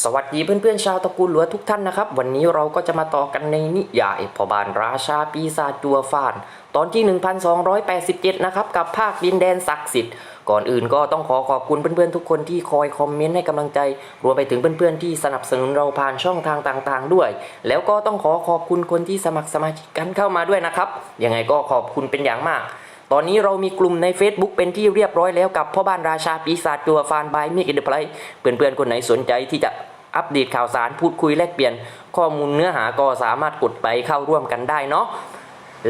สวัสดีเพื่อนๆชาวตระกูลหลัวทุกท่านนะครับ วันนี้เราก็จะมาต่อกันในนิยายพอบานราชาปีศาจจัวฟาน ตอนที่ 1287 นะครับ กับภาคดินแดนศักดิ์สิทธิ์ ก่อนอื่นก็ต้องขอขอบคุณเพื่อนๆทุกคนที่คอยคอมเมนต์ให้กำลังใจ รวมไปถึงเพื่อนๆที่สนับสนุนเราผ่านช่องทางต่างๆ ด้วย แล้วก็ต้องขอขอบคุณคนที่สมัครสมาชิกกันเข้ามาด้วยนะครับยังไงก็ขอบคุณเป็นอย่างมาก ตอนนี้เรามีกลุ่มใน Facebook เป็นที่เรียบร้อยแล้วกับพ่อบ้านราชาปีศาจจัวฟานบายมิกเดอร์ไพลเพื่อนๆ คนไหนสนใจที่จะอัปเดตข่าวสารพูดคุยแลกเปลี่ยน ข้อมูลเนื้อหาก็สามารถกดไปเข้าร่วมกันได้เนาะ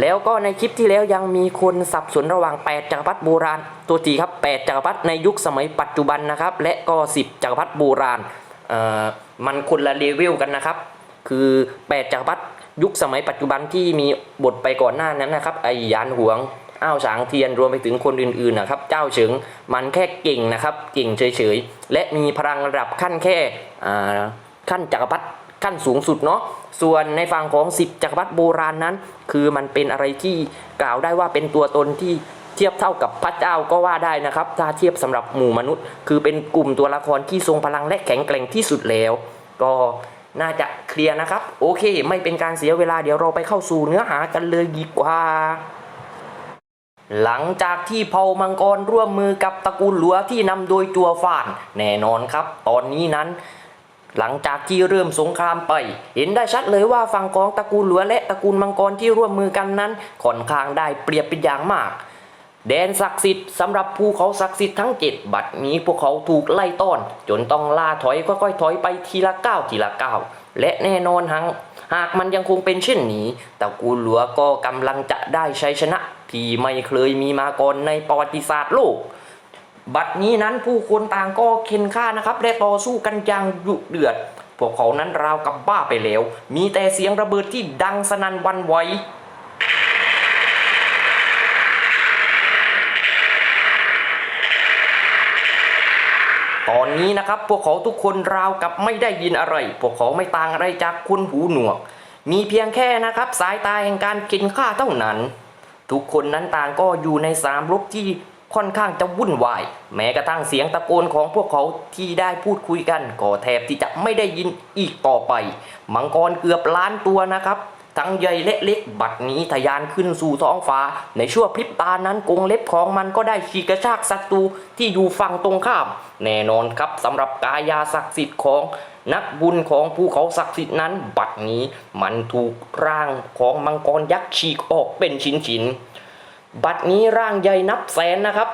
แล้วก็ในคลิปที่แล้วยังมีคนสับสนระหว่าง 8 จักรพรรดิโบราณ ตัวจีครับ 8 จักรพรรดิในยุคสมัยปัจจุบันนะครับ และก็ 10 จักรพรรดิโบราณเอ่อมันคนละเลเวลกันนะครับ คือ 8 จักรพรรดิยุคสมัยปัจจุบันที่มีบทไปก่อนหน้านั้นนะครับไอยานหวง อ้าวฉางเทียนรวมไปถึงคนอื่นๆนะครับ เจ้าเฉิงมันแค่เก่งนะครับเก่งเฉยๆ และมีพลังระดับขั้นแค่ขั้นจักรพรรดิขั้นสูงสุดเนาะส่วนในฝั่งของ 10 จักรพรรดิโบราณนั้น คือมันเป็นอะไรที่กล่าวได้ว่าเป็นตัวตนที่เทียบเท่ากับพระเจ้าก็ว่าได้นะครับ ถ้าเทียบสำหรับหมู่มนุษย์ คือเป็นกลุ่มตัวละครที่ทรงพลังและแข็งแกร่งที่สุดแล้ว ก็น่าจะเคลียร์นะครับ โอเค ไม่เป็นการเสียเวลาเดี๋ยวเราไปเข้าสู่เนื้อหากันเลยดีกว่า หลังจากที่เผ่ามังกรร่วมมือกับตระกูลหลัวที่นำโดยจัวฟ่านแน่นอนครับ ตอนนี้นั้น หลังจากที่เริ่มสงครามไป เห็นได้ชัดเลยว่าฝั่งของตระกูลหลัวและตระกูลมังกรที่ร่วมมือกันนั้นค่อนข้างได้เปรียบเป็นอย่างมากแดนศักดิ์สิทธิ์สำหรับภูเขาศักดิ์สิทธิ์ทั้งเจ็ดบัดนี้พวกเขาถูกไล่ต้อน จนต้องล่าถอยค่อยๆถอยไปทีละก้าวทีละก้าวและแน่นอนหาก หากมันยังคงเป็นเช่นนี้ตระกูลหลัวก็กำลังจะได้ชัยชนะ ที่ไม่เคยมีมาก่อนในประวัติศาสตร์โลก บัดนี้นั้นผู้คนต่างก็เข็นฆ่านะครับและต่อสู้กันอย่างดุเดือด พวกเขานั้นราวกับบ้าไปแล้ว มีแต่เสียงระเบิดที่ดังสนั่นวันไหว ตอนนี้นะครับ พวกเขาทุกคนราวกับไม่ได้ยินอะไร พวกเขาไม่ต่างอะไรจากคนหูหนวก มีเพียงแค่นะครับ สายตาแห่งการกินข้าเท่านั้น ทุกคนนั้นต่างก็อยู่ในสามรบที่ค่อนข้างจะวุ่นวาย แม้กระทั่งเสียงตะโกนของพวกเขาที่ได้พูดคุยกัน ก็แทบที่จะไม่ได้ยินอีกต่อไป มังกรเกือบล้านตัวนะครับ ทั้งใหญ่และเล็กบัดนี้ทะยานขึ้นสู่ท้องฟ้า ในชั่วพริบตานั้นกงเล็บของมันก็ได้ฉีกกระชากศัตรูที่อยู่ฝั่งตรงข้าม แน่นอนครับสำหรับกายาศักดิ์สิทธิ์ของนักบุญของภูเขาศักดิ์สิทธิ์นั้น บัดนี้มันถูกร่างของมังกรยักษ์ฉีกออกเป็นชิ้นๆบัดนี้ร่างใหญ่นับแสนนะครับ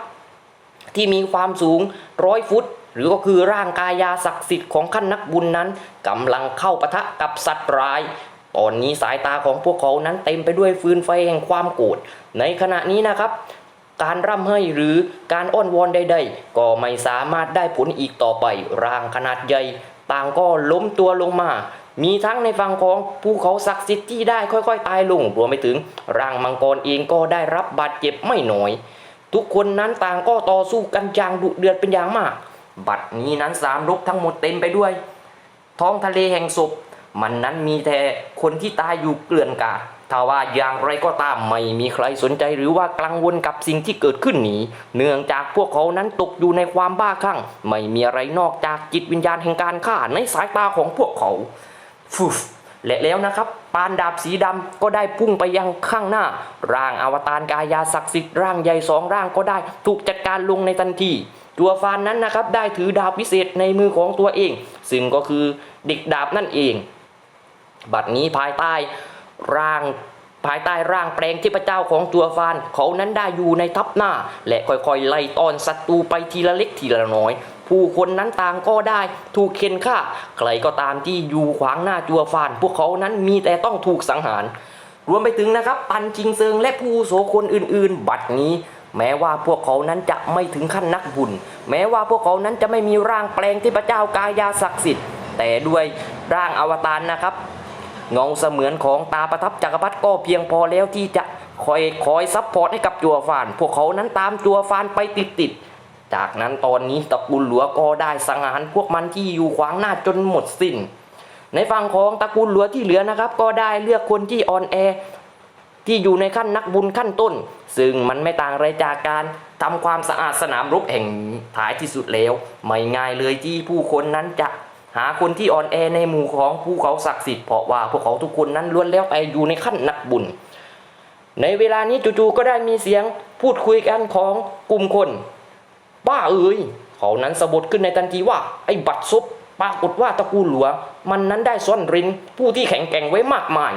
ที่มีความสูงร้อยฟุตหรือก็คือร่างกายาศักดิ์สิทธิ์ของขั้นนักบุญนั้นกำลังเข้าปะทะกับสัตว์ร้าย ตอนนี้สายตาของพวกเขานั้นเต็มไปด้วยฟืนไฟแห่งความโกรธในขณะนี้นะครับ การร่ำไห้หรือการอ้อนวอนใดๆ ก็ไม่สามารถได้ผลอีกต่อไปร่างขนาดใหญ่ต่างก็ล้มตัวลงมา มีทั้งในฝั่งของภูเขาศักดิ์สิทธิ์ที่ได้ค่อยๆ ตายลงรวมไปถึงร่างมังกรเองก็ได้รับบาดเจ็บไม่น้อย ทุกคนนั้นต่างก็ต่อสู้กันอย่างดุเดือดเป็นอย่างมาก บัดนี้นั้นสามรบทั้งหมดเต็มไปด้วย ท้องทะเลแห่งศพ มันนั้นมีแต่คนที่ตายอยู่เกลื่อนกาดถ้าว่าอย่างไรก็ตามไม่มีใครสนใจหรือว่ากังวลกับสิ่งที่เกิดขึ้นนี้ เนื่องจากพวกเขานั้นตกอยู่ในความบ้าคลั่ง ไม่มีอะไรนอกจากจิตวิญญาณแห่งการฆ่าในสายตาของพวกเขาฟุฟและแล้วนะครับปานดาบสีดำก็ได้พุ่งไปยังข้างหน้า ร่างอวตารกายาศักดิ์สิทธิ์ร่างใหญ่สองร่างก็ได้ ถูกจัดการลงในทันทีตัวฟานนั้นนะครับได้ถือดาบวิเศษในมือของตัวเอง ซึ่งก็คือเด็กดาบนั่นเอง บัดนี้ภายใต้ร่างภายใต้ร่างแปลงเทพระเจ้าของตัวฟาน เขานั้นได้อยู่ในทับหน้า และค่อยๆไล่ต้อนศัตรูไปทีละเล็กทีละน้อย ผู้คนนั้นต่างก็ได้ถูกเข็นฆ่าใครก็ตามที่อยู่ขวางหน้าจัวฟาน พวกเขานั้นมีแต่ต้องถูกสังหาร รวมไปถึงนะครับปันจิงเซิงและผู้โสคนอื่น ๆ บัดนี้ แม้ว่าพวกเขานั้นจะไม่ถึงขั้นนักบุญ แม้ว่าพวกเขานั้นจะไม่มีร่างแปลงเทพระเจ้ากายาศักดิ์สิทธิ์แต่ด้วยร่างอวตารนะครับ เงาเสมือนของตาประทับจักรพรรดิก็เพียงพอแล้วที่จะคอยคอยซับพอร์ตให้กับจัวฟาน พวกเขานั้นตามจัวฟานไปติดติดจากนั้นตอนนี้ตระกูลหลัวก็ได้สังหารพวกมันที่อยู่ขวางหน้าจนหมดสิ้น ในฝั่งของตระกูลหลัวที่เหลือนะครับ ก็ได้เลือกคนที่อ่อนแอที่อยู่ในขั้นนักบุญขั้นต้น ซึ่งมันไม่ต่างอะไรจากการทำความสะอาดสนามรบแห่งท้ายที่สุดแล้ว ไม่ง่ายเลยที่ผู้คนนั้นจะ หาคนที่อ่อนแอในหมู่ของภูเขาศักดิ์สิทธิ์เพราะว่าพวกเขาทุกคนนั้นล้วนแล้วไปอยู่ในขั้นนักบุญ ในเวลานี้จู่ๆก็ได้มีเสียงพูดคุยกันของกลุ่มคนบ้าเอ๋ยเขานั้นสะบดขึ้นในทันทีว่าไอ้บัตรซบปรากฏว่าตระกูลหลวงมันนั้นได้ซ่อนรินผู้ที่แข็งแกร่งไว้มากมาย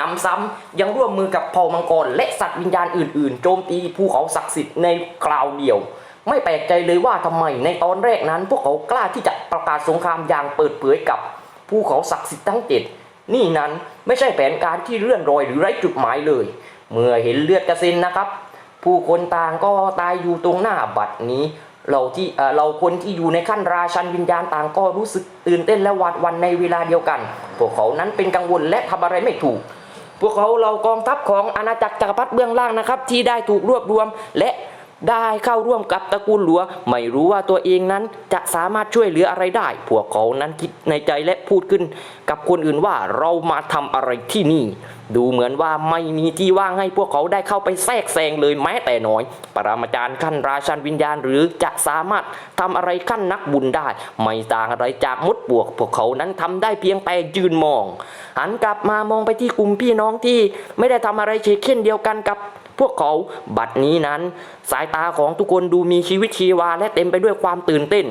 นำซ้ำยังร่วมมือกับเผ่ามังกรและสัตว์วิญญาณอื่น ๆ โจมตีภูเขาศักดิ์สิทธิ์ในคราวเดียว ไม่แปลกใจเลยว่าทำไมในตอนแรกนั้น พวกเขากล้าที่จะประกาศสงครามอย่างเปิดเผยกับภูเขาศักดิ์สิทธิ์ทั้งเจ็ดนี่นั้นไม่ใช่แผนการที่เลื่อนลอยหรือไร้จุดหมายเลย เมื่อเห็นเลือดกระเซ็นนะครับ ผู้คนต่างก็ตายอยู่ตรงหน้าบัดนี้ เราที่เราคนที่อยู่ในขั้นราชันวิญญาณต่างก็รู้สึกตื่นเต้นและหวาดวันในเวลาเดียวกัน พวกเขานั้นเป็นกังวลและทำอะไรไม่ถูกพวกเขาเรากองทัพของอาณาจักรจักรพรรดิเบื้องล่างนะครับ ที่ได้ถูกรวบรวมและ ได้เข้าร่วมกับตระกูลหลัว ไม่รู้ว่าตัวเองนั้นจะสามารถช่วยเหลืออะไรได้ พวกเขานั้นคิดในใจและพูดขึ้น กับคนอื่นว่าเรามาทำอะไรที่นี่ ดูเหมือนว่าไม่มีที่ว่างให้พวกเขาได้เข้าไปแทรกแซงเลยแม้แต่น้อย ปรมาจารย์ขั้นราชันวิญญาณหรือจะสามารถทำอะไรขั้นนักบุญได้ ไม่ต่างอะไรจากมดปวก พวกเขานั้นทำได้เพียงแต่ยืนมอง หันกลับมามองไปที่กลุ่มพี่น้องที่ ไม่ได้ทำอะไรเช่นเดียวกันกับ พวกเขาบัดนี้นั้น สายตาของทุกคนดูมีชีวิตชีวาและเต็มไปด้วยความตื่นเต้น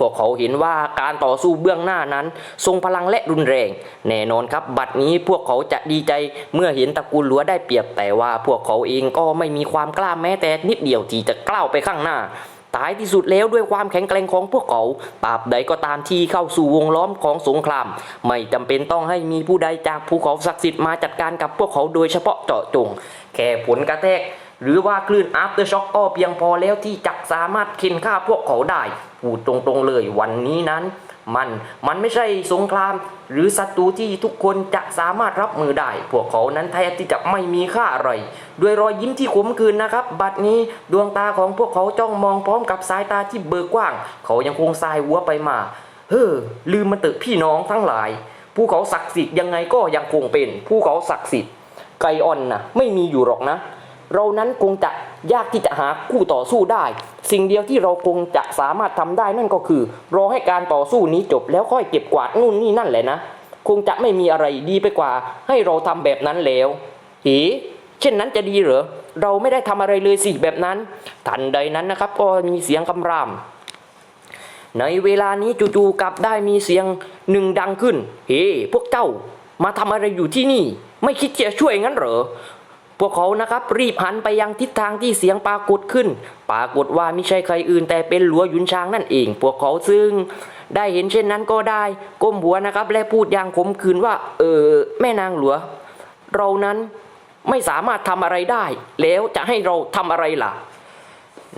พวกเขาเห็นว่าการต่อสู้เบื้องหน้านั้น ทรงพลังและรุนแรง แน่นอนครับ บัดนี้พวกเขาจะดีใจเมื่อเห็นตระกูลหลัวได้เปรียบแต่ว่าพวกเขาเองก็ไม่มีความกล้าแม้แต่นิดเดียวที่จะกล้าวไปข้างหน้าท้ายที่สุดแล้วด้วยความแข็งแกร่งของพวกเขาตราบใดก็ตามที่เข้าสู่วงล้อมของสงคราม ไม่จำเป็นต้องให้มีผู้ใดจากภูเขาศักดิ์สิทธิ์มาจัดการกับพวกเขาโดยเฉพาะเจาะจง แค่ผลกระแทก หรือว่าคลื่น after shock ก็เพียงพอแล้วที่จะสามารถเข็นฆ่าพวกเขาได้พูดตรงๆเลยวันนี้นั้น มันมันไม่ใช่สงคราม หรือศัตรูที่ทุกคนจะสามารถรับมือได้ พวกเขานั้นแทบที่จะไม่มีค่าอะไรด้วยรอยยิ้มที่ขมขื่นนะครับ บัดนี้ดวงตาของพวกเขาจ้องมองพร้อมกับสายตาที่เบิกกว้าง เขายังคงสายหัวไปมาเฮ้อลืมมันเถอะพี่น้องทั้งหลายภูเขาศักดิ์สิทธิ์ยังไงก็ยังคงเป็นภูเขาศักดิ์สิทธิ์ ไกออนนะไม่มีอยู่หรอกนะ เรานั้นคงจะยากที่จะหาคู่ต่อสู้ได้ สิ่งเดียวที่เราคงจะสามารถทำได้นั่นก็คือ รอให้การต่อสู้นี้จบแล้วค่อยเก็บกวาดนู่นนี่นั่นแหละนะ คงจะไม่มีอะไรดีไปกว่า ให้เราทำแบบนั้นแล้วเอ๋เช่นนั้นจะดีเหรอเราไม่ได้ทำอะไรเลยสิแบบนั้น ทันใดนั้นนะครับ ก็มีเสียงคำราม ในเวลานี้จู่ๆกลับได้มีเสียงหนึ่งดังขึ้น เฮ้ พวกเจ้ามาทำอะไรอยู่ที่นี่ ไม่คิดจะช่วยงั้นเหรอ พวกเขานะครับรีบหันไปยังทิศทางที่เสียงปรากฏขึ้น ปรากฏว่าไม่ใช่ใครอื่นแต่เป็นหลัวหยุนช้างนั่นเอง พวกเขาซึ่งได้เห็นเช่นนั้นก็ได้ ก้มหัวนะครับ และพูดอย่างขมขื่นว่า เออ แม่นางหลัว เรานั้นไม่สามารถทำอะไรได้ แล้วจะให้เราทำอะไรล่ะ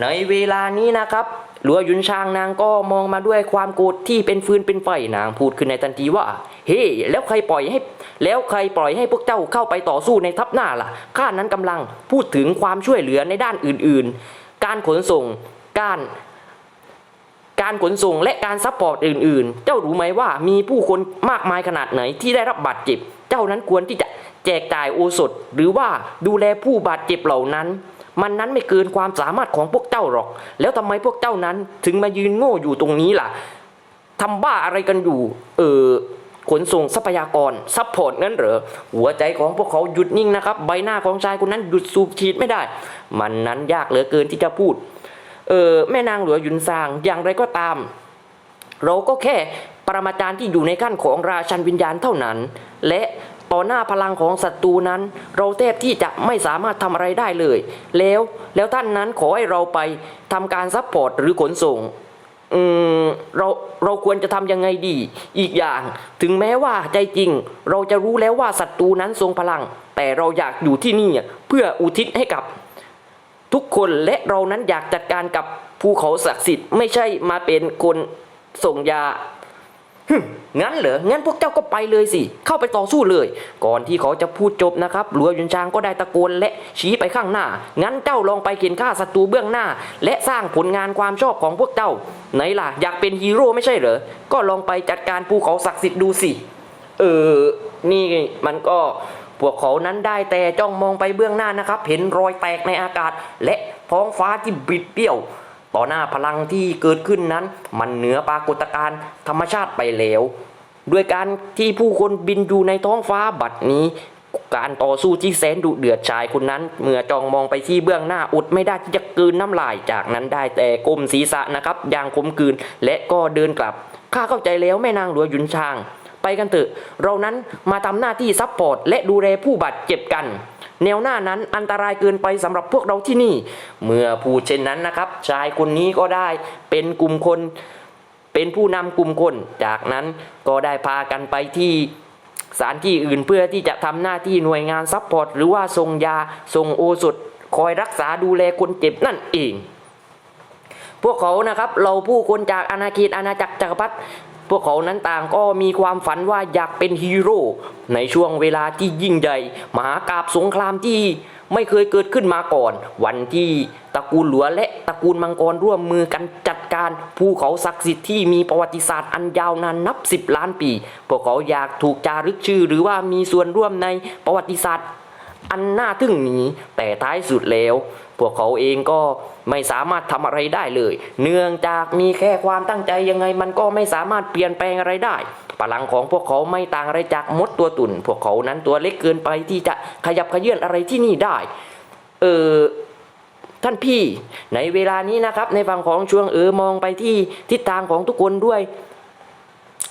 ในเวลานี้นะครับหลัวยุนชางนางก็มองมาด้วยความโกรธที่เป็นฟืนเป็นไฟนางพูดขึ้นในทันทีว่า เฮ้แล้วใครปล่อยให้ แล้วใครปล่อยให้พวกเจ้าเข้าไปต่อสู้ในทัพหน้าล่ะ ข้านั้นกำลังพูดถึงความช่วยเหลือในด้านอื่นๆ การขนส่ง การการขนส่งและการซัพพอร์ตอื่น ๆ เจ้ารู้ไหมว่ามีผู้คนมากมายขนาดไหนที่ได้รับบาดเจ็บ เจ้านั้นควรที่จะแจกจ่ายโอสถ หรือว่าดูแลผู้บาดเจ็บเหล่านั้น มันนั้นไม่เกินความสามารถของพวกเจ้าหรอก แล้วทำไมพวกเจ้านั้นถึงมายืนโง่อยู่ตรงนี้ล่ะทำบ้าอะไรกันอยู่ เออ ขนส่งทรัพยากรซัพพอร์ตงั้นเหรอหัวใจของพวกเขาหยุดนิ่งนะครับ ใบหน้าของชายคนนั้นหยุดสูบฉีดไม่ได้ มันนั้นยากเหลือเกินที่จะพูดเออแม่นางหลวงยุนซางอย่างไรก็ตาม เราก็แค่ปรมาจารย์ที่อยู่ในขั้นของราชันวิญญาณเท่านั้น และต่อหน้าพลังของศัตรูนั้น เราแทบที่จะไม่สามารถทำอะไรได้เลย แล้วแล้วท่านนั้นขอให้เราไปทำการซัพพอร์ตหรือขนส่ง เราเราควรจะทำยังไงดี อีกอย่างถึงแม้ว่าใจจริง เราจะรู้แล้วว่าศัตรูนั้นทรงพลัง แต่เราอยากอยู่ที่นี่เพื่ออุทิศให้กับ ทุกคนและเรานั้นอยากจัดการกับภูเขาศักดิ์สิทธิ์ไม่ใช่มาเป็นคนส่งยา งั้นเหรอ งั้นพวกเจ้าก็ไปเลยสิ เข้าไปต่อสู้เลย ก่อนที่เขาจะพูดจบนะครับหลัวยุนชางก็ได้ตะโกนและชี้ไปข้างหน้า งั้นเจ้าลองไปเข็นฆ่าศัตรูเบื้องหน้า และสร้างผลงานความชอบของพวกเจ้า ไหนล่ะ อยากเป็นฮีโร่ไม่ใช่เหรอ ก็ลองไปจัดการภูเขาศักดิ์สิทธิ์ดูสิ เออ นี่มันก็พวกเขานั้นได้แต่จ้องมองไปเบื้องหน้านะครับ เห็นรอยแตกในอากาศ และท้องฟ้าที่บิดเบี้ยว ต่อหน้าพลังที่เกิดขึ้นนั้น มันเหนือปรากฏการณ์ธรรมชาติไปแล้วด้วยการที่ผู้คนบินอยู่ในท้องฟ้าบัดนี้ การต่อสู้ที่แสนดุเดือดชายคนนั้น เมื่อจองมองไปที่เบื้องหน้าอดไม่ได้ที่จะกลืนน้ำลายจากนั้นได้แต่ก้มศีรษะนะครับอย่างคมกืนและก็เดินกลับข้าเข้าใจแล้วแม่นางหลวงหยุนชาง ไปกันเถอะ เรานั้นมาทำหน้าที่ซัพพอร์ตและดูแลผู้บาดเจ็บกัน แนวหน้านั้นอันตรายเกินไปสำหรับพวกเราที่นี่ เมื่อพูดเช่นนั้นนะครับ ชายคนนี้ก็ได้เป็นกลุ่มคน เป็นผู้นำกลุ่มคน จากนั้นก็ได้พากันไปที่สถานที่อื่นเพื่อที่จะทำหน้าที่หน่วยงานซัพพอร์ตหรือว่าส่งยาส่งโอสถคอยรักษาดูแลคนเจ็บนั่นเอง พวกเขานะครับเราผู้คนจากอาณาเขตอาณาจักรจักรพรรดิ พวกเขานั้นต่างก็มีความฝันว่าอยากเป็นฮีโร่ในช่วงเวลาที่ยิ่งใหญ่มหากาบสงครามที่ไม่เคยเกิดขึ้นมาก่อน วันที่ตระกูลหลวและตระกูลมังกรร่วมมือกันจัดการภูเขาศักดิ์สิทธิ์ที่มีประวัติศาสตร์อันยาวนานนับสิบล้านปี พวกเขาอยากถูกจารึกชื่อ หรือว่ามีส่วนร่วมในประวัติศาสตร์อันน่าทึ่งนี้ แต่ท้ายสุดแล้ว พวกเขาเองก็ไม่สามารถทำอะไรได้เลย เนื่องจากมีแค่ความตั้งใจยังไงมันก็ไม่สามารถเปลี่ยนแปลงอะไรได้พลังของพวกเขาไม่ต่างอะไรจากมดตัวตุ่น พวกเขานั้นตัวเล็กเกินไปที่จะขยับขยื่นอะไรที่นี่ได้ เออท่านพี่ ในเวลานี้นะครับ ในฝั่งของช่วงเออมองไปที่ทิศทางของทุกคนด้วย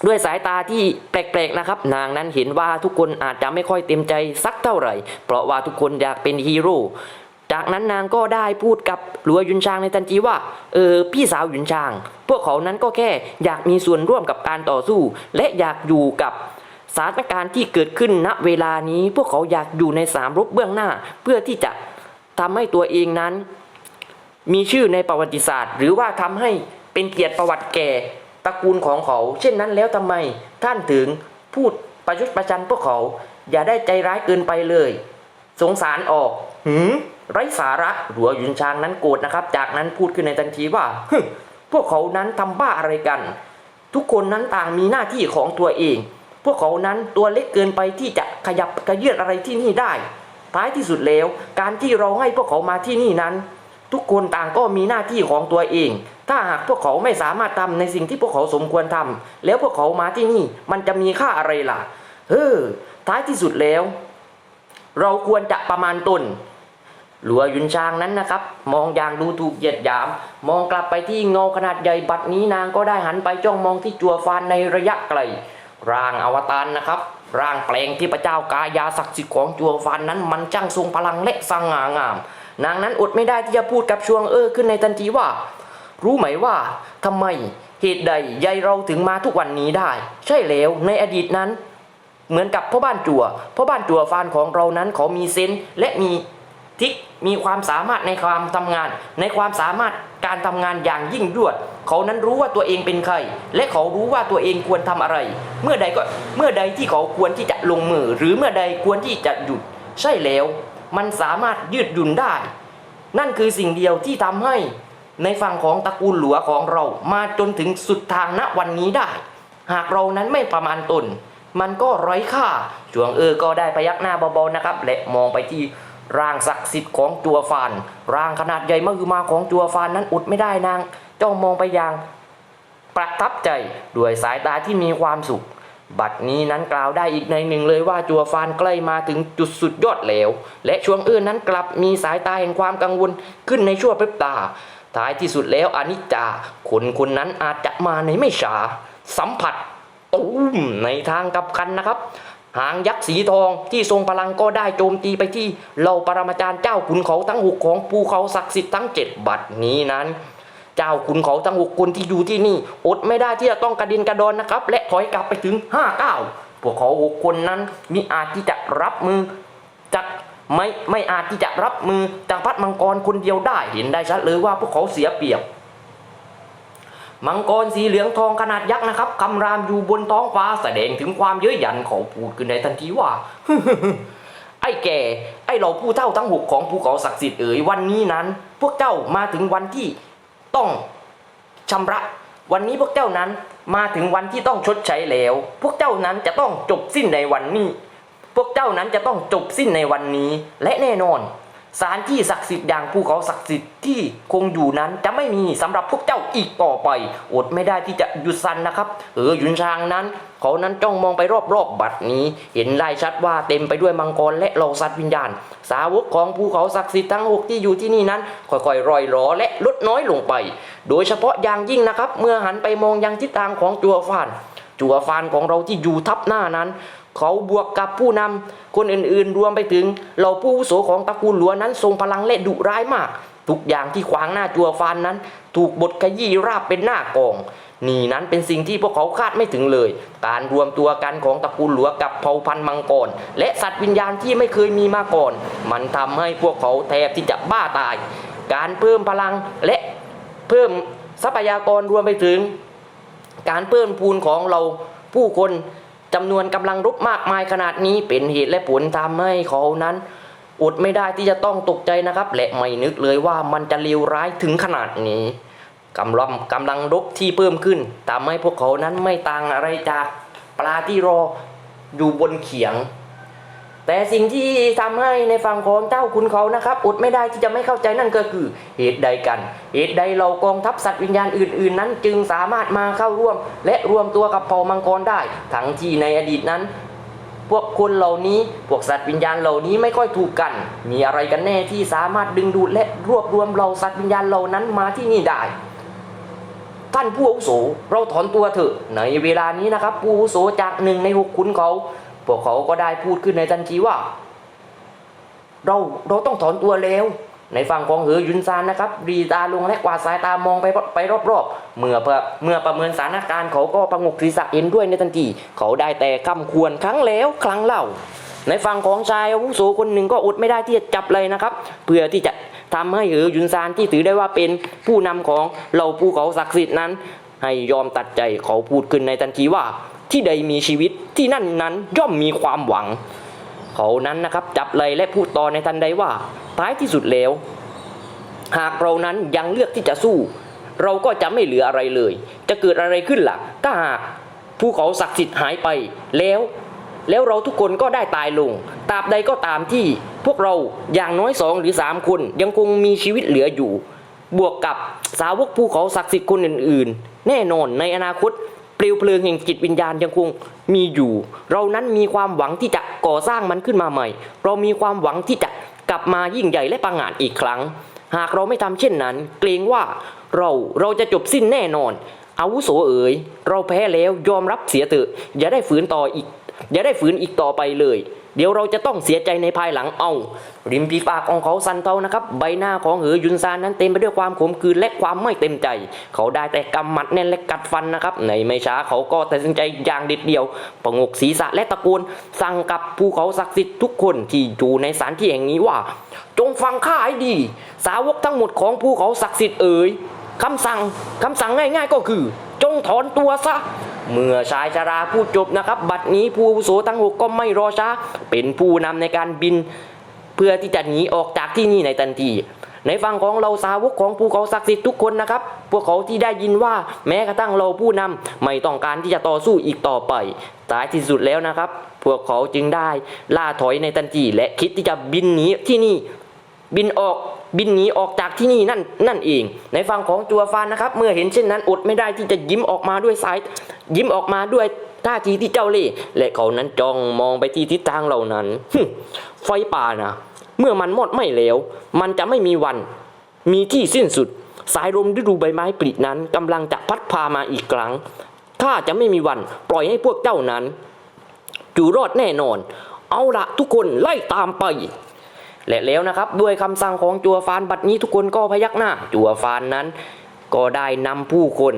ด้วยสายตาที่แปลกๆนะครับ นางนั้นเห็นว่าทุกคนอาจจะไม่ค่อยเต็มใจสักเท่าไหร่ เพราะว่าทุกคนอยากเป็นฮีโร่ จากนั้นนางก็ได้พูดกับหลัวหยุนชางในทันทีว่าเออพี่สาวหยุนชาง พวกเขานั้นก็แค่อยากมีส่วนร่วมกับการต่อสู้ และอยากอยู่กับสถานการณ์ที่เกิดขึ้นณเวลานี้ พวกเขาอยากอยู่ในสามรบเบื้องหน้า เพื่อที่จะทำให้ตัวเองนั้น มีชื่อในประวัติศาสตร์ หรือว่าทำให้เป็นเกียรติประวัติแก่ตระกูลของเขา เช่นนั้นแล้วทำไมท่านถึงพูดประยุทธ์ประจันพวกเขา อย่าได้ใจร้ายเกินไปเลย สงสารออกหืม ไร้สาระหลัวหยุนชางนั้นโกรธนะครับ จากนั้นพูดขึ้นในทันทีว่าฮึพวกเขานั้นทำบ้าอะไรกัน ทุกคนนั้นต่างมีหน้าที่ของตัวเอง พวกเขานั้นตัวเล็กเกินไปที่จะขยับกระเยือนอะไรที่นี่ได้ ท้ายที่สุดแล้ว การที่เราให้พวกเขามาที่นี่นั้น ทุกคนต่างก็มีหน้าที่ของตัวเอง ถ้าหากพวกเขาไม่สามารถทำในสิ่งที่พวกเขาสมควรทำแล้วพวกเขามาที่นี่มันจะมีค่าอะไรล่ะเฮ้อท้ายที่สุดแล้ว เราควรจะประมาณตน หลัวยุนชางนั้นนะครับ มองอย่างดูถูกเหยียดหยาม มองกลับไปที่เงาขนาดใหญ่บัดนี้นางก็ได้หันไปจ้องมองที่จัวฟานในระยะไกล ร่างอวตารนะครับ ร่างแปลงที่พระเจ้ากายาศักดิ์สิทธิ์ของจัวฟานนั้นมันช่างทรงพลังและสง่างาม นางนั้นอดไม่ได้ที่จะพูดกับชวงเออขึ้นในทันทีว่า รู้ไหมว่าทำไมเหตุใดยายเราถึงมาทุกวันนี้ได้ ใช่แล้วในอดีตนั้น เหมือนกับพ่อบ้านจัวพ่อบ้านจัวฟานของเรานั้นเขามีเซนและมี ทิกมีความสามารถในความทำงาน ในความสามารถการทำงานอย่างยิ่งยวด เขานั้นรู้ว่าตัวเองเป็นใคร และเขารู้ว่าตัวเองควรทำอะไร เมื่อใดก็เมื่อใดที่เขาควรที่จะลงมือ หรือเมื่อใดควรที่จะหยุด ใช่แล้ว มันสามารถยืดหยุ่นได้ นั่นคือสิ่งเดียวที่ทำให้ ในฝั่งของตระกูลหลัวของเรามาจนถึงสุดทางณวันนี้ได้ หากเรานั้นไม่ประมาณตน มันก็ไร้ค่าจวงเออก็ได้พยักหน้าเบาๆนะครับ และมองไปที่ ร่างศักดิ์สิทธิ์ของจัวฟานร่างขนาดใหญ่มหึมาของจัวฟานนั้นอุดไม่ได้นางจ้องมองไปย่างประทับใจด้วยสายตาที่มีความสุข บัดนี้นั้นกล่าวได้อีกในหนึ่งเลยว่าจัวฟานใกล้มาถึงจุดสุดยอดแล้ว และช่วงอื่นนั้นกลับมีสายตาแห่งความกังวลขึ้นในชั่วพริบตา ท้ายที่สุดแล้วอนิจจาคนคนนั้นอาจจะมาในไม่ช้าสัมผัสตุ้มในทางกับกันนะครับ หางยักษ์สีทองที่ทรงพลังก็ได้โจมตีไปที่เหล่าปรมาจารย์เจ้าขุนเขาทั้งหกของภูเขาศักดิ์สิทธิ์ทั้งเจ็ดบัดนี้นั้นเจ้าขุนเขาทั้งหกคนที่อยู่ที่นี่อดไม่ได้ที่จะต้องกระดินกระดอนนะครับ และถอยกลับไปถึงห้าเก้าพวกเขาหกคนนั้นมีอาจที่จะรับมือจากไม่ไม่อาจที่จะรับมือจากพัดมังกรคนเดียวได้เห็นได้ชัดเลยว่าพวกเขาเสียเปรียบ มังกรสีเหลืองทองขนาดยักษ์นะครับคำรามอยู่บนท้องฟ้าแสดงถึงความเย้ยหยันเขาพูดขึ้นในทันทีว่า ไอ้แก่ ไอ้เหล่าผู้เท่าทั้งหกของภูเขาศักดิ์สิทธิ์เอ๋ยวันนี้นั้น พวกเจ้ามาถึงวันที่ต้องชำระ วันนี้พวกเจ้านั้นมาถึงวันที่ต้องชดใช้แล้ว พวกเจ้านั้นจะต้องจบสิ้นในวันนี้ พวกเจ้านั้นจะต้องจบสิ้นในวันนี้ และแน่นอน สานที่ศักดิ์สิทธิ์อย่างภูเขาศักดิ์สิทธิ์ที่คงอยู่นั้นจะไม่มีสำหรับพวกเจ้าอีกต่อไป อดไม่ได้ที่จะหยุดซันนะครับ เออหยุนชางนั้น เขานั้นจ้องมองไปรอบๆบบัดนี้ เห็นได้ชัดว่าเต็มไปด้วยมังกรและเหล่าสัตว์วิญญาณ สาวกของภูเขาศักดิ์สิทธิ์ทั้งหกที่อยู่ที่นี่นั้น ค่อยๆรอยหลอและลดน้อยลงไป โดยเฉพาะอย่างยิ่งนะครับ เมื่อหันไปมองยังทิศทางของจัวฟานจัวฟานของเราที่อยู่ทับหน้านั้น เขาบวกกับผู้นำคนอื่นๆ รวมไปถึงเหล่าผู้อุโสของตระกูลหลวนั้น ทรงพลังและดุร้ายมาก ทุกอย่างที่ขวางหน้าจัวฟานนั้น ถูกบดขยี้ราบเป็นหน้ากอง นี่นั้นเป็นสิ่งที่พวกเขาคาดไม่ถึงเลย การรวมตัวกันของตระกูลหลวกับเผ่าพันธุ์มังกรและสัตว์วิญญาณที่ไม่เคยมีมาก่อน มันทำให้พวกเขาแทบที่จะบ้าตาย การเพิ่มพลังและเพิ่มทรัพยากรรวมไปถึง การเพิ่มพูนของเราผู้คน จำนวนกำลังรบมากมายขนาดนี้เป็นเหตุและผลทำให้เขานั้นอดไม่ได้ที่จะต้องตกใจนะครับ และไม่นึกเลยว่ามันจะเลวร้ายถึงขนาดนี้กำลังกำลังรบที่เพิ่มขึ้นทำให้พวกเขานั้นไม่ต่างอะไรจากปลาที่รออยู่บนเขียง แต่สิ่งที่ทำให้ในฝั่งของเจ้าคุณเขานะครับอดไม่ได้ที่จะไม่เข้าใจนั่นก็คือเหตุใดกัน เหตุใดเรากองทัพสัตว์วิญญาณอื่น ๆ นั้น จึงสามารถมาเข้าร่วม และรวมตัวกับเผ่ามังกรได้ ทั้งที่ในอดีตนั้น พวกคนเหล่านี้พวกสัตว์วิญญาณเหล่านี้ไม่ค่อยถูกกัน มีอะไรกันแน่ที่สามารถดึงดูดและรวบรวมเราสัตว์วิญญาณเหล่านั้นมาที่นี่ได้ท่านผู้อาวุโสเราถอนตัวเถอะในเวลานี้นะครับผู้อาวุโสจากหนึ่งในหกขุนเขา พวกเขาก็ได้พูดขึ้นในทันทีว่า เราเราต้องถอนตัวแล้วในฝั่งของเหอยุนซานนะครับรีตาลงและกวาดสายตามองไปไปรอบๆ เมื่อเพื่อเมื่อประเมินสถานการณ์เขาก็ประงกศีรษะเอ็นด้วยในทันที เขาได้แต่คำควรครั้งแล้วครั้งเล่า ในฝั่งของชายอาวุโสคนหนึ่งก็อดไม่ได้ที่จะจับเลยนะครับ เพื่อที่จะทำให้เหอยุนซานที่ถือได้ว่าเป็นผู้นำของเหล่าภูเขาศักดิ์สิทธิ์นั้น ให้ยอมตัดใจเขาพูดขึ้นในทันทีว่า ที่ใดมีชีวิต ที่นั่นนั้นย่อมมีความหวัง เขานั้นนะครับจับเลยและพูดต่อในทันใดว่า ท้ายที่สุดแล้ว หากเรานั้นยังเลือกที่จะสู้ เราก็จะไม่เหลืออะไรเลย จะเกิดอะไรขึ้นล่ะ ถ้าหากภูเขาศักดิ์สิทธิ์หายไปแล้วแล้วเราทุกคนก็ได้ตายลง ตราบใดก็ตามที่พวกเราอย่างน้อยสองหรือสามคนยังคงมีชีวิตเหลืออยู่ บวกกับสาวกภูเขาศักดิ์สิทธิ์คนอื่น ๆ แน่นอนในอนาคตเปลวเพลิงแห่งจิตวิญญาณยังคง มีอยู่ เรานั้นมีความหวังที่จะก่อสร้างมันขึ้นมาใหม่ เรามีความหวังที่จะกลับมายิ่งใหญ่และปังงานอีกครั้ง หากเราไม่ทำเช่นนั้น เกรงว่าเราเราจะจบสิ้นแน่นอน อาวุโสเอ๋ยเราแพ้แล้วยอมรับเสียเถอะอย่าได้ฝืนต่ออีก อย่าได้ฝืนอีกต่อไปเลย เดี๋ยวเราจะต้องเสียใจในภายหลังเอาริมฝีปากของเขาสันเทานะครับ ใบหน้าของเหอยุนซานนั้นเต็มไปด้วยความขมขื่นและความไม่เต็มใจ เขาได้แต่กำหมัดแน่นและกัดฟันนะครับ ในไม่ช้าเขาก็ตัดสินใจอย่างเด็ดเดี่ยวประงกศีรษะและตะโกนสั่งกับภูเขาศักดิ์สิทธิ์ทุกคนที่อยู่ในสถานที่แห่งนี้ว่า จงฟังข้าให้ดี สาวกทั้งหมดของภูเขาศักดิ์สิทธิ์เอ๋ยคำสั่งคำสั่งง่าย ๆ ก็คือ จงถอนตัวซะ เมื่อชายชราพูดจบนะครับ บัดนี้ผู้อาวุโสทั้งหกก็ไม่รอช้า เป็นผู้นำในการบิน เพื่อที่จะหนีออกจากที่นี่ในทันทีในฝั่งของเราสาวกของภูเขาศักดิ์สิทธิ์ทุกคนนะครับ พวกเขาที่ได้ยินว่าแม้กระทั่งเราผู้นำไม่ต้องการที่จะต่อสู้อีกต่อไปท้ายที่สุดแล้วนะครับ พวกเขาจึงได้ล่าถอยในทันทีและคิดที่จะบินหนีที่นี่ บินออกบินหนีออกจากที่นี่นั่นนั่นเอง ในฝั่งของจัวฟานนะครับ เมื่อเห็นเช่นนั้นอดไม่ได้ที่จะยิ้มออกมาด้วยสาย ยิ้มออกมาด้วยท่าทีที่เจ้าเล่ห์และเขานั้นจ้องมองไปที่ทิศทางเหล่านั้นฮึ่มไฟป่านะเมื่อมันหมดไม่แล้ว มันจะไม่มีวัน มีที่สิ้นสุด สายลมฤดูใบไม้ปลินั้นกำลังจะพัดพามาอีกครั้งข้าจะไม่มีวันปล่อยให้พวกเจ้านั้นอยู่รอดแน่นอน เอาละทุกคนไล่ตามไป และแล้วนะครับด้วยคำสั่งของจัวฟานบัดนี้ทุกคนก็พยักหน้า จัวฟานนั้นก็ได้นำผู้คน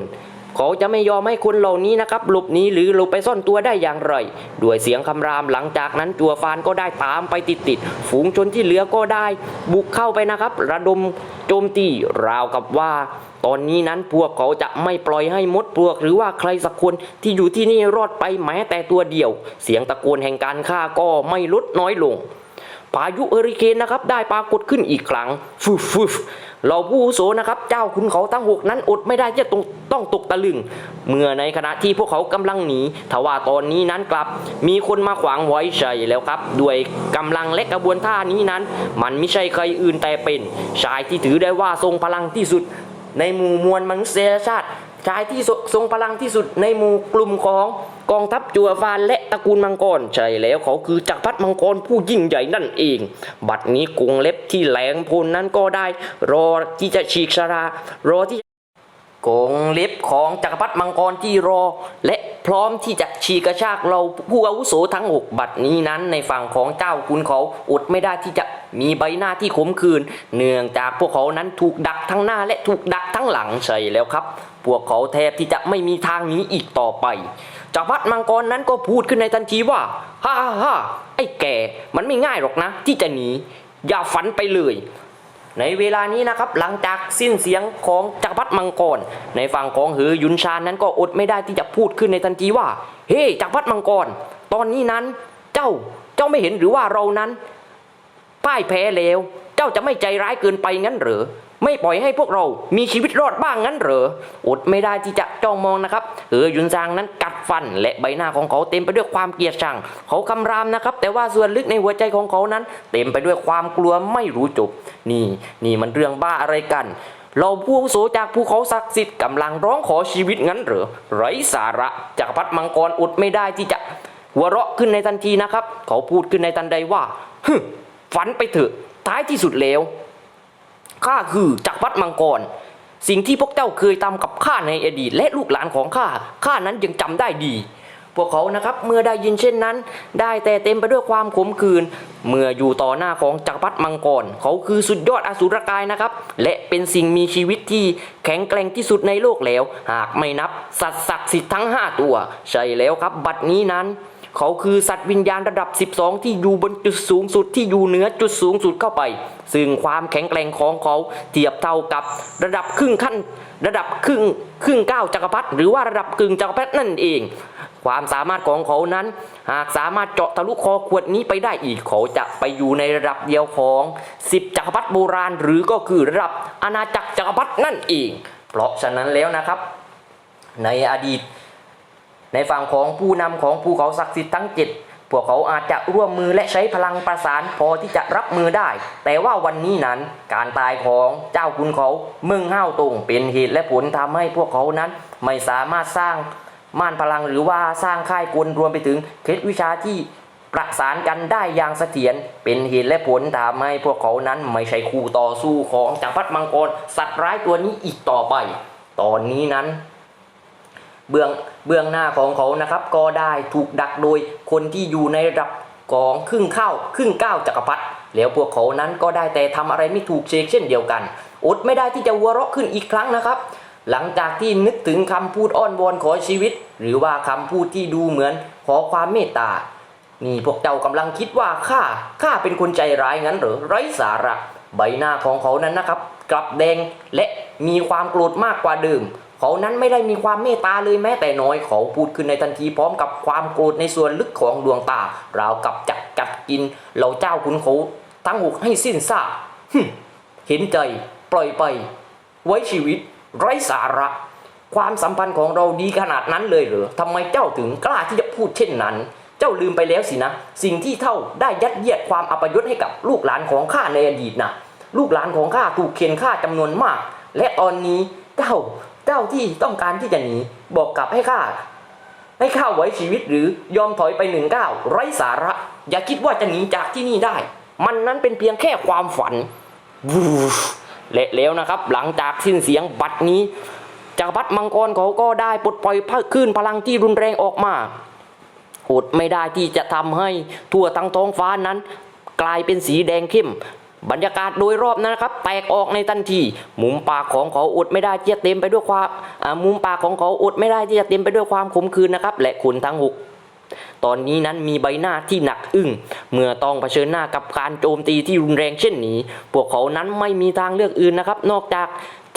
เขาจะไม่ยอมให้คนเหล่านี้นะครับหลบหนีหรือหลบไปซ่อนตัวได้อย่างไร ด้วยเสียงคำรามหลังจากนั้นจัวฟานก็ได้ตามไปติดๆ ฝูงชนที่เหลือก็ได้ บุกเข้าไปนะครับ ระดมโจมตีราวกับว่า ตอนนี้นั้นพวกเขาจะไม่ปล่อยให้มดปลวก หรือว่าใครสักคนที่อยู่ที่นี่รอดไปแม้แต่ตัวเดียว เสียงตะโกนแห่งการฆ่าก็ไม่ลดน้อยลงายุเอริเคนนะครับได้ปรากฏขึ้นอีกครั้งฟูฟฟูฟเราผู้อาวุโสนะครับเจ้าคุณเขาทั้งหกนั้นอดไม่ได้ที่จะต้องต้องตกตะลึง เมื่อในขณะที่พวกเขากำลังหนีทว่าตอนนี้นั้นกลับ มีคนมาขวางไว้ใช่แล้วครับ ด้วยกำลังและกระบวนท่านี้นั้น มันไม่ใช่ใครอื่นแต่เป็น ชายที่ถือได้ว่าทรงพลังที่สุด ในหมู่มวลมนุษยชาติ ชายที่ทรงพลังที่สุดในหมู่กลุ่มของกองทัพจัวฟานและตระกูลมังกร ใช่แล้วเขาคือจักรพรรดิมังกรผู้ยิ่งใหญ่นั่นเอง บัดนี้กรงเล็บที่แหลงพลนั้นก็ได้ รอที่จะฉีกชรารอที่กรงเล็บของจักรพรรดิมังกรที่รอ และพร้อมที่จะฉีกกระชากเราผู้อาวุโสทั้งหกบัดนี้นั้นในฝั่งของเจ้าคุณเขาอดไม่ได้ที่จะมีใบหน้าที่ขมขื่นเนื่องจากพวกเขานั้นถูกดักทั้งหน้าและถูกดักทั้งหลังใช่แล้วครับ พวกเขาแทบที่จะไม่มีทางหนีอีกต่อไปจักรพรรดิมังกรนั้นก็พูดขึ้นในทันทีว่าฮ่าฮ่าฮ่าไอ้แก่มันไม่ง่ายหรอกนะ ที่จะหนี อย่าฝันไปเลยในเวลานี้นะครับหลังจากสิ้นเสียงของจักรพรรดิมังกร ในฝั่งของหือยุนชานนั้นก็อดไม่ได้ที่จะพูดขึ้นในทันทีว่า เฮ้จักรพรรดิมังกร ตอนนี้นั้น เจ้าเจ้าไม่เห็นหรือว่าเรานั้นพ่ายแพ้แล้ว เจ้าจะไม่ใจร้ายเกินไปงั้นหรือ ไม่ปล่อยให้พวกเรามีชีวิตรอดบ้างงั้นเหรอ อดไม่ได้ที่จะจ้องมองนะครับเออยุนซางนั้นกัดฟัน และใบหน้าของเขาเต็มไปด้วยความเกลียดชัง เขาคำรามนะครับ แต่ว่าส่วนลึกในหัวใจของเขานั้น เต็มไปด้วยความกลัวไม่รู้จบ นี่ นี่มันเรื่องบ้าอะไรกันเราผู้โสจากภูเขาศักดิ์สิทธิ์กำลังร้องขอชีวิตงั้นเหรอไร้สาระจักรพรรดิมังกรอดไม่ได้ที่จะหัวเราะขึ้นในทันทีนะครับ เขาพูดขึ้นในทันใดว่าฮึฝันไปเถอะท้ายที่สุดแล้ว ข้าคือจักรพรรดิมังกร สิ่งที่พวกเจ้าเคยทำกับข้าในอดีต และลูกหลานของข้าข้านั้นยังจำได้ดี พวกเขานะครับเมื่อได้ยินเช่นนั้น ได้แต่เต็มไปด้วยความขมขื่นเมื่ออยู่ต่อหน้าของจักรพรรดิมังกร เขาคือสุดยอดอสุรกายนะครับ และเป็นสิ่งมีชีวิตที่แข็งแกร่งที่สุดในโลกแล้ว หากไม่นับสัตว์ศักดิ์สิทธิ์ทั้ง 5 ตัว ใช่แล้วครับ บัดนี้นั้น เขาคือสัตว์วิญญาณระดับ 12 ที่อยู่บนจุดสูงสุดที่อยู่เหนือจุดสูงสุดเข้าไป ซึ่งความแข็งแกร่งของเขาเทียบเท่ากับระดับครึ่งขั้น ระดับครึ่งครึ่งก้าวจักรพรรดิหรือว่าระดับกึ่งจักรพรรดินั่นเอง ความสามารถของเขานั้น หากสามารถเจาะทะลุคอขวดนี้ไปได้อีกเขาจะไปอยู่ในระดับเดียวของ10จักรพรรดิโบราณ หรือก็คือระดับอาณาจักรจักรพรรดินั่นเอง เพราะฉะนั้นแล้วนะครับ ในอดีต ในฝั่งของผู้นำของภูเขาศักดิ์สิทธิ์ทั้งเจ็ดพวกเขาอาจจะร่วมมือและใช้พลังประสานพอที่จะรับมือได้ แต่ว่าวันนี้นั้นการตายของเจ้าคุณเขาเมึงห้าวตรงเป็นเหตุและผลทำให้พวกเขานั้นไม่สามารถสร้างม่านพลังหรือว่าสร้างค่ายกลรวมไปถึงเคล็ดวิชาที่ประสานกันได้อย่างเสถียรเป็นเหตุและผลทำให้พวกเขานั้นไม่ใช่คู่ต่อสู้ของจักรพรรดิมังกรสัตว์ร้ายตัวนี้อีกต่อไป ตอนนี้นั้น เบื้องเบื้องหน้าของเขานะครับ ก็ได้ถูกดักโดยคนที่อยู่ในระดับของครึ่งข้าวครึ่งก้าวจักรพรรดิแล้วพวกเขานั้นก็ได้แต่ทำอะไรไม่ถูกเชกเช่นเดียวกัน อดไม่ได้ที่จะหัวเราะขึ้นอีกครั้งนะครับ หลังจากที่นึกถึงคำพูดอ้อนวอนขอชีวิต หรือว่าคำพูดที่ดูเหมือนขอความเมตตา นี่พวกเจ้ากำลังคิดว่าข้าข้าเป็นคนใจร้ายงั้นหรือไร้สาระ ใบหน้าของเขานั้นนะครับ กลับแดงและมีความโกรธมากกว่าเดิม เขานั้นไม่ได้มีความเมตตาเลยแม้แต่น้อยเขาพูดขึ้นในทันทีพร้อมกับความโกรธในส่วนลึกของดวงตา ราวกับจักกัดกิน เหล่าเจ้าขุนเขาทั้งหกให้สิ้นซากเห็นใจปล่อยไป ไว้ชีวิต ไร้สาระ ความสัมพันธ์ของเราดีขนาดนั้นเลยเหรอทำไมเจ้าถึงกล้าที่จะพูดเช่นนั้น เจ้าลืมไปแล้วสินะ สิ่งที่เท่าได้ยัดเยียดความอัปยศให้กับลูกหลานของข้าในอดีตนะลูกหลานของข้าถูกเข็นฆ่าจำนวนมาก และตอนนี้เจ้า เจ้าที่ต้องการที่จะหนีบอกกลับให้ข้าให้ข้าไว้ชีวิตหรือยอมถอยไปหนึ่งก้าวไร้สาระ อย่าคิดว่าจะหนีจากที่นี่ได้ มันนั้นเป็นเพียงแค่ความฝันวูฟและแล้วนะครับ หลังจากสิ้นเสียงบัดนี้จักรพรรดิมังกรเขาก็ได้ปลดปล่อยคลื่นพลังที่รุนแรงออกมาอดไม่ได้ที่จะทำให้ทั่วทั้งท้องฟ้านั้น กลายเป็นสีแดงเข้ม บรรยากาศโดยรอบนั้นนะครับ แตกออกในทันที มุมปากของเขาอดไม่ได้ที่จะเต็มไปด้วยความมุมปากของเขาอดไม่ได้ที่จะเต็มไปด้วยความขมขื่นนะครับ และขุนทั้งหกตอนนี้นั้นมีใบหน้าที่หนักอึ้ง เมื่อต้องเผชิญหน้ากับการโจมตีที่รุนแรงเช่นนี้ พวกเขานั้นไม่มีทางเลือกอื่นนะครับ นอกจาก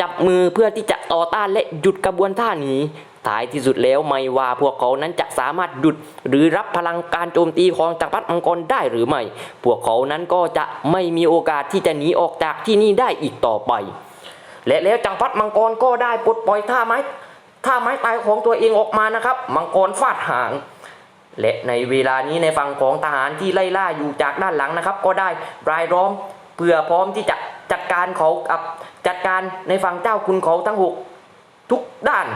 จับมือเพื่อที่จะต่อต้านและหยุดกระบวนท่านี้ ท้ายที่สุดแล้วไม่ว่าพวกเขานั้นจะสามารถหยุดหรือรับพลังการโจมตีของจักรพรรดิมังกรได้หรือไม่ พวกเขานั้นก็จะไม่มีโอกาสที่จะหนีออกจากที่นี่ได้อีกต่อไป และแล้วจักรพรรดิมังกรก็ได้ปลดปล่อยท่าไม้ท่าไม้ตายของตัวเองออกมานะครับ มังกรฟาดหาง และในเวลานี้ในฝั่งของทหารที่ไล่ล่าอยู่จากด้านหลังนะครับ ก็ได้รายล้อมเพื่อพร้อมที่จะจัดการเขากับจัดการในฝั่งเจ้าคุณเขาทั้งหกทุกด้าน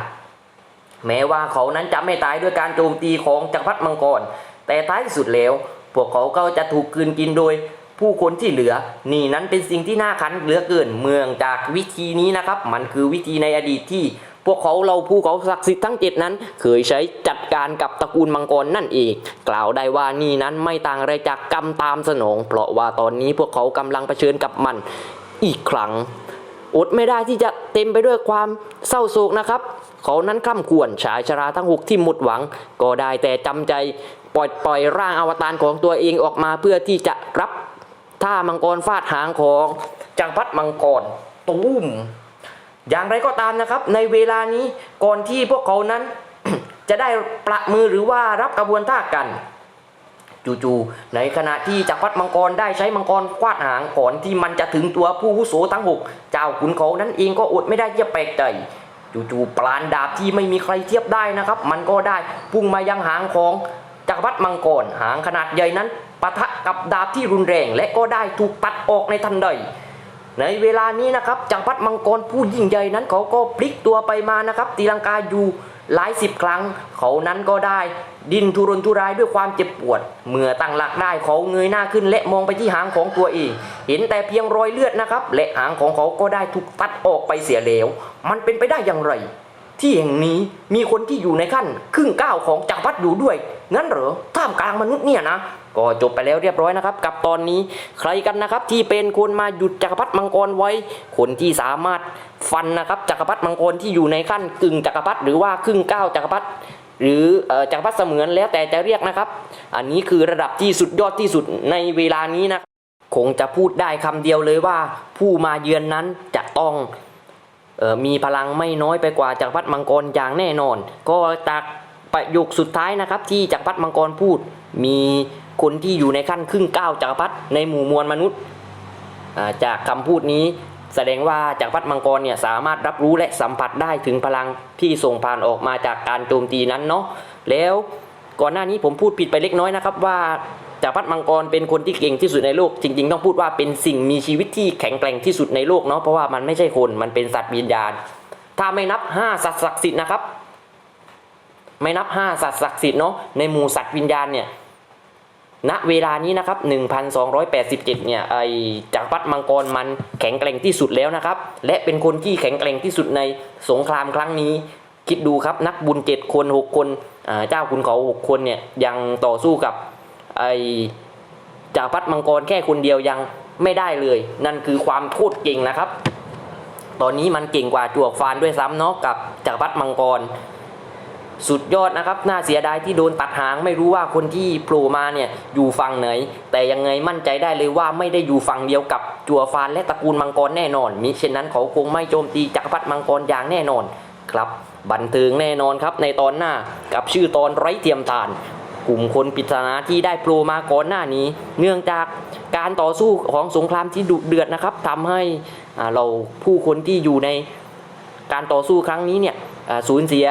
แม้ว่าเขานั้นจะไม่ตายด้วยการโจมตีของจักรพรรดิมังกร แต่ท้ายสุดแล้ว พวกเขาก็จะถูกกืนกินโดยผู้คนที่เหลือ นี่นั้นเป็นสิ่งที่น่าขันเหลือเกินเมืองจากวิธีนี้นะครับ มันคือวิธีในอดีตที่ พวกเขาเราผู้เขาศักดิ์สิทธิ์ทั้งเจ็ดนั้น เคยใช้จัดการกับตระกูลมังกรนั่นเอง กล่าวได้ว่านี่นั้นไม่ต่างอะไรจากกรรมตามสนอง เพราะว่าตอนนี้พวกเขากำลังเผชิญกับมันอีกครั้งอดไม่ได้ที่จะเต็มไปด้วยความเศร้าโศกนะครับ เขานั้นคร่ำควรชายชราทั้งหกที่หมดหวัง ก็ได้แต่จำใจปล่อยปล่อยร่างอวตารของตัวเองออกมาเพื่อที่จะรับท่ามังกรฟาดหางของจักรพรรดิมังกรตุ้มอย่างไรก็ตามนะครับ ในเวลานี้ก่อนที่พวกเขานั้น จะได้ประมือหรือว่ารับกระบวนท่ากันจู่ๆในขณะที่จักรพรรดิมังกรได้ใช้มังกรควาดหางก่อนที่มันจะถึงตัวผู้อาวุโสทั้งหกเจ้าขุนเขานั้นเองก็อดไม่ได้ที่จะแปลกใจ จู่ๆปราณดาบที่ไม่มีใครเทียบได้นะครับ มันก็ได้พุ่งมายังหางของจักรพรรดิมังกรหางขนาดใหญ่นั้นปะทะกับดาบที่รุนแรง และก็ได้ถูกตัดออกในทันใด ในเวลานี้นะครับจักรพรรดิมังกรผู้ยิ่งใหญ่นั้นเขาก็พลิกตัวไปมานะครับตีลังกาอยู่ หลายสิบครั้ง เขานั้นก็ได้ ดิ้นทุรนทุรายด้วยความเจ็บปวด เมื่อตั้งหลักได้เขาเงยหน้าขึ้นและมองไปที่หางของตัวเองเห็นแต่เพียงรอยเลือดนะครับ และหางของเขาก็ได้ถูกตัดออกไปเสียแล้ว มันเป็นไปได้อย่างไร ที่แห่งนี้มีคนที่อยู่ในขั้น ครึ่งก้าวของจักรพรรดิอยู่ด้วย งั้นเหรอท่ามกลางมนุษย์เนี่ยนะ ก็จบไปแล้วเรียบร้อยนะครับ กับตอนนี้ใครกันนะครับที่เป็นคนมาหยุดจักรพรรดิมังกรไว้ คนที่สามารถฟันนะครับจักรพรรดิมังกรที่อยู่ในขั้นกึ่งจักรพรรดิหรือว่าครึ่งก้าวจักรพรรดิหรือจักรพรรดิเสมือนแล้วแต่จะเรียกนะครับ อันนี้คือระดับที่สุดยอดที่สุดในเวลานี้นะคงจะพูดได้คำเดียวเลยว่า ผู้มาเยือนนั้นจะต้องออมีพลังไม่น้อยไปกว่าจักรพรรดิมังกรอย่างแน่นอน ก็จากประโยคสุดท้ายนะครับที่จักรพรรดิมังกรพูดมี คนที่อยู่ในขั้นครึ่งก้าวจักรพรรดิในหมู่มวลมนุษย์าจากคำพูดนี้แสดงว่าจักรพรรดิมังกรเนี่ยสามารถรับรู้และสัมผัสได้ถึงพลังที่ส่งผ่านออกมาจากการโจมตีนั้นเนาะแล้วก่อนหน้านี้ผมพูดผิดไปเล็กน้อยนะครับว่าจักรพรรดิมังกรเป็นคนที่เก่งที่สุดในโลก จริง ๆ ต้องพูดว่าเป็นสิ่งมีชีวิตที่แข็งแกร่งที่สุดในโลกเนาะเพราะว่ามันไม่ใช่คนมันเป็นสัตว์วิญญาณ ถ้าไม่นับห้าสัตว์ศักดิ์สิทธิ์นะครับ ไม่นับห้าสัตว์ศักดิ์สิทธิ์เนาะในหมู่สัตว์วิญญาณเนี่ย ณเวลานี้นะครับ 1287 เนี่ย ไอจักรพรรดิมังกรมันแข็งแกร่งที่สุดแล้วนะครับ และเป็นคนที่แข็งแกร่งที่สุดในสงครามครั้งนี้ คิดดูครับนักบุญเจ็ดคนหกคนเจ้าคุณเขาหกคนเนี่ยยังต่อสู้กับไอจักรพรรดิมังกรแค่คนเดียวยังไม่ได้เลย นั่นคือความโคตรเก่งนะครับ ตอนนี้มันเก่งกว่าจวกฟานด้วยซ้ำเนาะกับจักรพรรดิมังกร สุดยอดนะครับ น่าเสียดายที่โดนตัดหางไม่รู้ว่าคนที่โผล่มาเนี่ยอยู่ฝั่งไหน แต่ยังไงมั่นใจได้เลยว่าไม่ได้อยู่ฝั่งเดียวกับจัวฟานและตระกูลมังกรแน่นอน มิเช่นนั้นเขาคงไม่โจมตีจักรพรรดิมังกรอย่างแน่นอนครับ บันเทิงแน่นอนครับในตอนหน้ากับชื่อตอนไร้เทียมทานกลุ่มคนปริศนาที่ได้โผล่มาก่อนหน้านี้ เนื่องจากการต่อสู้ของสงครามที่ดุเดือดนะครับทำให้เราผู้คนที่อยู่ในการต่อสู้ครั้งนี้เนี่ยสูญเสีย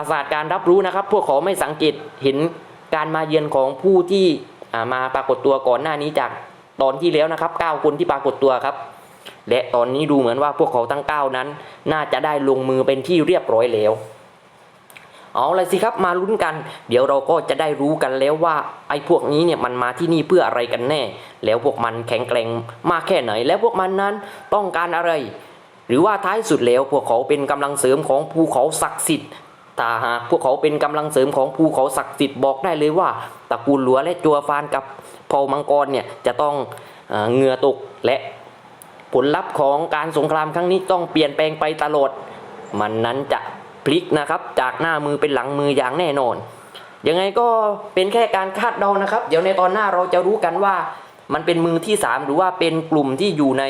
ประสาทการรับรู้นะครับ พวกเขาไม่สังเกตเห็นการมาเยือนของผู้ที่มาปรากฏตัวก่อนหน้านี้จากตอนที่แล้วนะครับ9คนที่ปรากฏตัวครับ และตอนนี้ดูเหมือนว่าพวกเขาทั้ง 9 นั้น น่าจะได้ลงมือเป็นที่เรียบร้อยแล้ว เอาเลยสิครับมาลุ้นกัน เดี๋ยวเราก็จะได้รู้กันแล้วว่าไอ้พวกนี้เนี่ยมันมาที่นี่เพื่ออะไรกันแน่ แล้วพวกมันแข็งแกร่งมากแค่ไหน แล้วพวกมันนั้นต้องการอะไร หรือว่าท้ายสุดแล้วพวกเขาเป็นกำลังเสริมของภูเขาศักดิ์สิทธิ์ ถ้าหากพวกเขาเป็นกำลังเสริมของภูเขาศักดิ์สิทธิ์บอกได้เลยว่าตระกูลหลัวและจัวฟานกับเผ่ามังกรเนี่ยจะต้องเอเหงื่อตกและผลลัพธ์ของการสงครามครั้งนี้ต้องเปลี่ยนแปลงไปตลอด มันนั้นจะพลิกนะครับจากหน้ามือเป็นหลังมืออย่างแน่นอน ยังไงก็เป็นแค่การคาดเดานะครับ เดี๋ยวในตอนหน้าเราจะรู้กันว่ามันเป็นมือที่สามหรือว่าเป็นกลุ่มที่อยู่ใน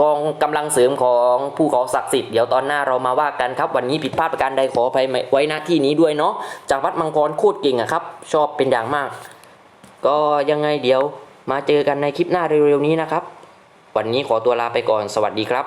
กองกำลังเสริมของผู้ขอศักดิ์สิทธิ์เดี๋ยวตอนหน้าเรามาว่ากันครับ วันนี้ผิดพลาดประการใดขออภัยไว้นาที่นี้ด้วยเนาะจากวัดมังกรโคตรเก่งอะครับ ชอบเป็นอย่างมาก ก็ยังไงเดี๋ยวมาเจอกันในคลิปหน้าเร็วๆนี้นะครับ วันนี้ขอตัวลาไปก่อนสวัสดีครับ